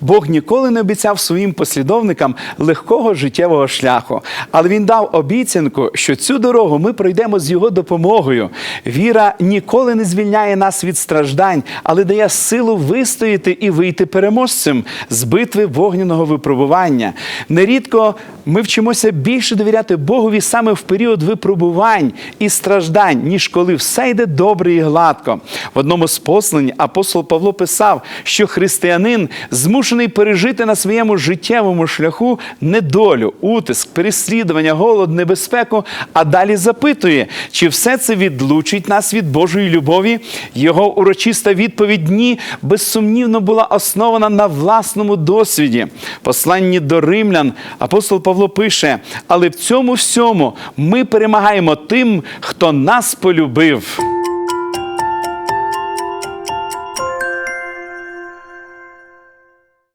Бог ніколи не обіцяв своїм послідовникам легкого життєвого шляху, але він дав обіцянку, що цю дорогу ми пройдемо з його допомогою. Віра ніколи не звільняє нас від страждань, але дає силу вистояти і вийти переможцем з битви вогняного випробування. Нерідко ми вчимося більше довіряти Богові саме в період випробувань і страждань, ніж коли все йде добре і гладко. В одному з послань апостол Павло писав, що християнин змушений пережити на своєму життєвому шляху недолю, утиск, переслідування, голод, небезпеку, а далі запитує, чи все це відлучить нас від Божої любові. Його урочиста відповідь ні, безсумнівно була основана на власному досвіді. Посланні до римлян апостол Павло пише: але в цьому всьому ми перемагаємо тим, хто нас полюбив.